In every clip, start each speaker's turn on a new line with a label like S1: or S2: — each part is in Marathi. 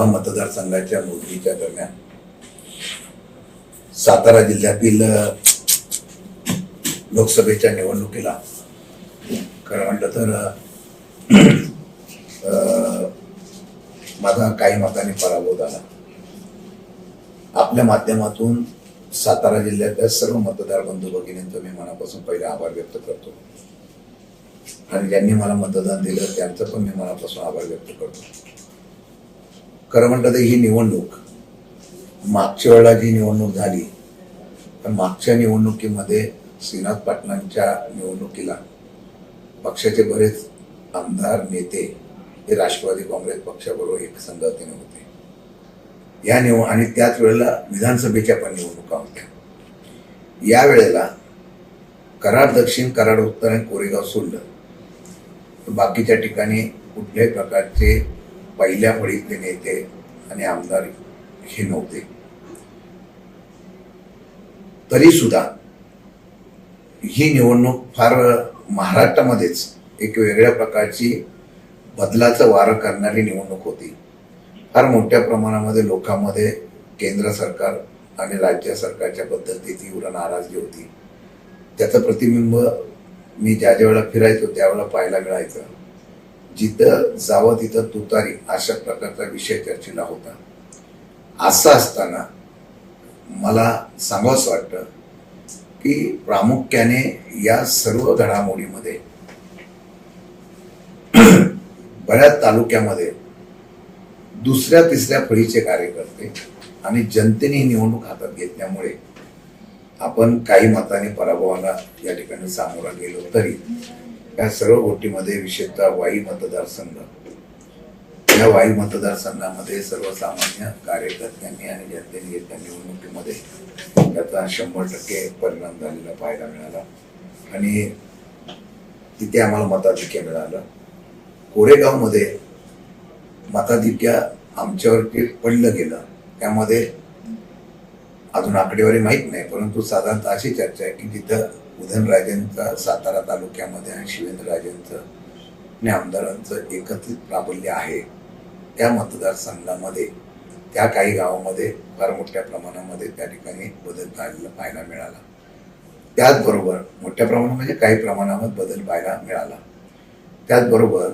S1: लोकसभा मतदारसंघाच्या मोजणीच्या दरम्यान सातारा जिल्ह्यातील लोकसभेच्या निवडणुकीला खरं म्हटलं तर माझा काही मताने पराभव झाला. आपल्या माध्यमातून सातारा जिल्ह्यातल्या सर्व मतदार बंधू भगिनींचं मी मनापासून पहिले आभार व्यक्त करतो. आणि ज्यांनी मला मतदान दिलं त्यांचं पण मी मनापासून आभार व्यक्त करतो. खरं म्हणतात ही निवडणूक. मागच्या वेळेला जी निवडणूक झाली तर मागच्या निवडणुकीमध्ये श्रीनाथ पाटलांच्या निवडणुकीला पक्षाचे बरेच आमदार नेते हे राष्ट्रवादी काँग्रेस पक्षाबरोबर एक संगतीने होते. या निवड आणि त्याच वेळेला विधानसभेच्या पण निवडणुका होत्या. या वेळेला कराड दक्षिण कराड उत्तर आणि कोरेगाव सोडलं. बाकीच्या ठिकाणी कुठल्याही प्रकारचे पहिल्या फळीतले नेते आणि आमदार हे नव्हते. तरी सुद्धा ही निवडणूक फार महाराष्ट्रामध्येच एक वेगळ्या प्रकारची बदलाचं वारं करणारी निवडणूक होती. फार मोठ्या प्रमाणामध्ये लोकांमध्ये केंद्र सरकार आणि राज्य सरकारच्या बद्दल ती तीव्र नाराजगी होती. त्याचं प्रतिबिंब मी ज्या ज्या वेळेला फिरायचो त्यावेळेला पाहायला मिळायचं. जिथं जावं तिथं तुतारी अशा प्रकारचा विषय चर्चेला होता. असं असताना मला सांगावंसं वाटतं की प्रामुख्याने या सर्व घडामोडीमध्ये बऱ्याच तालुक्यामध्ये दुसऱ्या तिसऱ्या फळीचे कार्यकर्ते आणि जनतेने ही निवडणूक हातात घेतल्यामुळे आपण काही मताने पराभवाला या ठिकाणी सामोरा गेलो तरी या सर्व गोष्टीमध्ये विशेषतः वाई मतदारसंघ. या वाई मतदारसंघामध्ये सर्वसामान्य कार्यकर्त्यांनी आणि जनतेने येत्या निवडणुकीमध्ये त्याचा शंभर टक्के परिणाम झालेला पाहायला मिळाला. आणि तिथे आम्हाला मताधिक्य मिळालं. कोरेगावमध्ये मताधिक्य आमच्यावरती पडलं गेलं. त्यामध्ये अजून आकडेवारी माहीत नाही परंतु साधारणतः अशी चर्चा आहे की तिथं उदयनराजेंचा सातारा तालुक्यामध्ये आणि शिवेंद्रराजेंचं आणि आमदारांचं एकत्रित प्राबल्य आहे. त्या मतदारसंघामध्ये त्या काही गावामध्ये फार मोठ्या प्रमाणामध्ये त्या ठिकाणी बदल झालेला पाहायला मिळाला. त्याचबरोबर मोठ्या प्रमाणात म्हणजे काही प्रमाणामध्ये बदल पाहायला मिळाला. त्याचबरोबर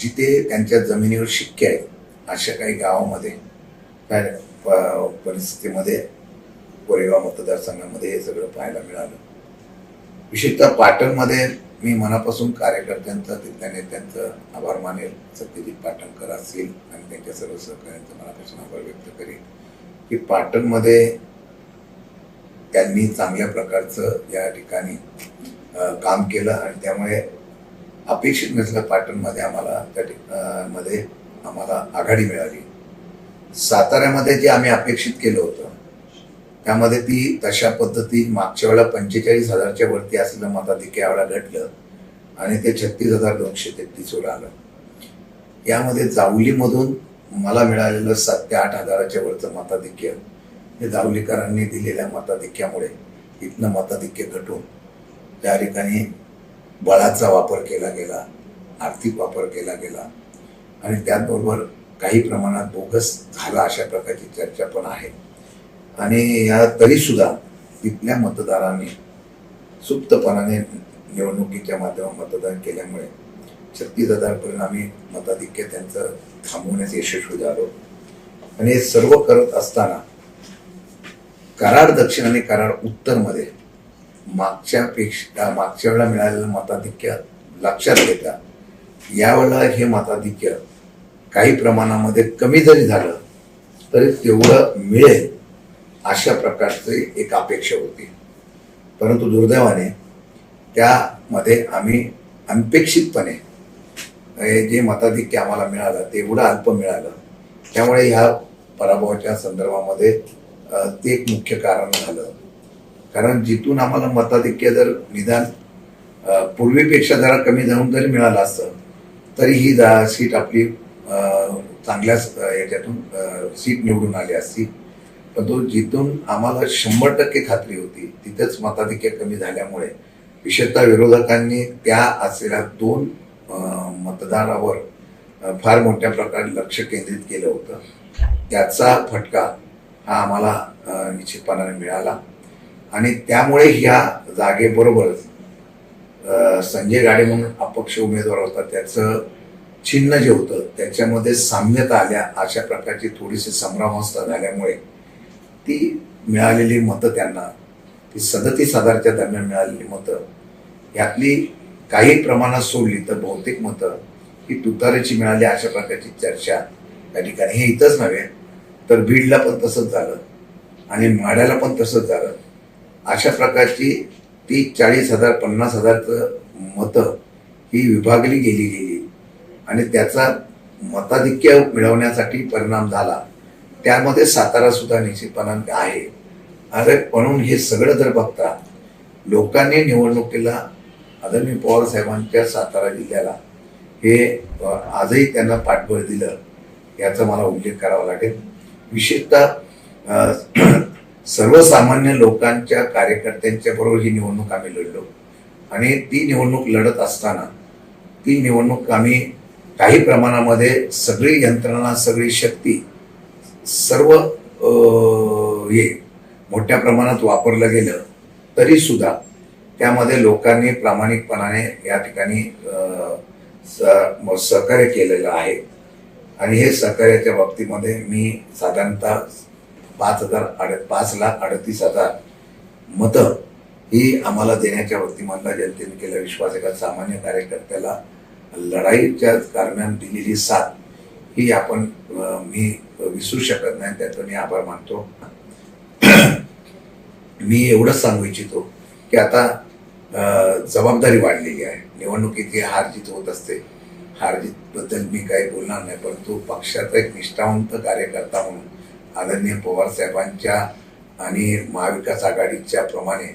S1: जिथे त्यांच्या जमिनीवर शिक्के आहेत अशा काही गावामध्ये काय प- परिस्थितीमध्ये कोरेगाव मतदारसंघामध्ये हे सगळं पाहायला मिळालं. विशेषतः पाटणमध्ये मी मनापासून कार्यकर्त्यांचा तिथल्या नेत्यांचं आभार मानेल. सत्यजित पाटणकर असतील आणि त्यांच्या सर्व सहकार्यांचा मनापासून आभार व्यक्त करेन की पाटणमध्ये त्यांनी चांगल्या प्रकारचं या ठिकाणी काम केलं आणि त्यामुळे अपेक्षित नसलं पाटणमध्ये आम्हाला त्या मध्ये आम्हाला आघाडी मिळाली. साताऱ्यामध्ये जे आम्ही अपेक्षित केलं होतं त्यामध्ये ती तशा पद्धती मागच्या वेळेला पंचेचाळीस हजारच्या वरती असलेलं मताधिक्य यावेळेला घटलं आणि ते छत्तीस हजार दोनशे तेहतीसवर आलं. यामध्ये जावलीमधून मला मिळालेलं सात ते आठ हजाराच्या वरचं मताधिक्य हे जावलीकरांनी दिलेल्या मताधिक्यामुळे इथनं मताधिक्य घटून त्या ठिकाणी बळाचा वापर केला गेला आर्थिक वापर केला गेला. आणि त्याचबरोबर काही प्रमाणात बोगस झाला अशा प्रकारची चर्चा पण आहे. आणि या तरीसुद्धा तिथल्या मतदारांनी सुप्तपणाने निवडणुकीच्या माध्यमात मतदान केल्यामुळे छत्तीस हजारपर्यंत आम्ही मताधिक्य त्यांचं थांबवण्यास यशस्वी झालो. आणि हे सर्व करत असताना कराड दक्षिण आणि कराड उत्तरमध्ये मागच्या पेक्षा मागच्या वेळेला मिळालेलं मताधिक्य लक्षात घेता यावेळेला हे मताधिक्य काही प्रमाणामध्ये कमी जरी झालं तरी तेवढं मिळेल. अशा प्रकारची एक अपेक्षा होती. परंतु दुर्दैवाने त्यामध्ये आम्ही अनपेक्षितपणे जे मताधिक्य आम्हाला मिळालं ते एवढं अल्प मिळालं. त्यामुळे ह्या पराभवाच्या संदर्भामध्ये ते एक मुख्य कारण झालं. कारण जिथून आम्हाला मताधिक्य जर निदान पूर्वीपेक्षा जरा कमी जाऊन जरी मिळालं असतं तरी ही जा सीट आपली चांगल्याच याच्यातून सीट निवडून आली असती. पण तो जिथून आम्हाला शंभर टक्के खात्री होती तिथेच मताधिक्य कमी झाल्यामुळे. विशेषतः विरोधकांनी त्या असलेल्या दोन मतदानावर फार मोठ्या प्रकारे लक्ष केंद्रित केलं होतं. त्याचा फटका हा आम्हाला निश्चितपणाने मिळाला. आणि त्यामुळे ह्या जागेबरोबरच संजय गाडे म्हणून अपक्ष उमेदवार होता त्याचं चिन्ह जे होतं त्याच्यामध्ये साम्यता आल्या अशा प्रकारची थोडीशी संभ्रमावस्था झाल्यामुळे. ती मिळालेली मतं त्यांना ती सदतीस हजारच्या दरम्यान मिळालेली मतं यातली काही प्रमाणात सोडली तर बहुतेक मतं ही तुतारेची मिळाली अशा प्रकारची चर्चा त्या ठिकाणी हे इथंच नव्हे तर बीडला पण तसंच झालं आणि माड्याला पण तसंच झालं. अशा प्रकारची ती चाळीस हजार पन्नास हजारचं मतं ही विभागली गेली गेली आणि त्याचा मताधिक्य मिळवण्यासाठी परिणाम झाला. त्यामध्ये सातारा सुद्धा निश्चितपणाने आहे. अरे म्हणून हे सगळं जर बघता लोकांनी निवडणुकीला आदरणीय पवार साहेबांच्या सातारा जिल्ह्याला हे आजही त्यांना पाठबळ दिलं याचा मला उल्लेख करावा लागेल. विशेषतः सर्वसामान्य लोकांच्या कार्यकर्त्यांच्या बरोबर ही निवडणूक आम्ही लढलो. आणि ती निवडणूक लढत असताना ती निवडणूक आम्ही काही प्रमाणामध्ये सगळी यंत्रणा सगळी शक्ती सर्व हे मोठ्या प्रमाणात वापरलं गेलं तरी सुद्धा त्यामध्ये लोकांनी प्रामाणिकपणाने या ठिकाणी स- म- सहकार्य केलेलं आहे. आणि हे सहकार्याच्या बाबतीमध्ये मी साधारणतः पाच हजार अड पाच लाख अडतीस हजार मतं ही आम्हाला देण्याच्या बाबतीमधला जनतेने केला. विश्वास एका सामान्य कार्यकर्त्याला लढाईच्या दरम्यान दिलेली साथ ही आपण मी विसरू शकत नाही त्याचा मी आभार मानतो. मी एवढंच सांगू इच्छितो की आता जबाबदारी वाढलेली आहे. निवडणुकीत हार जीत होत असते. हारबद्दल मी काही बोलणार नाही परंतु पक्षाचा एक निष्ठावंत कार्यकर्ता म्हणून आदरणीय पवार साहेबांच्या आणि महाविकास आघाडीच्या प्रमाणे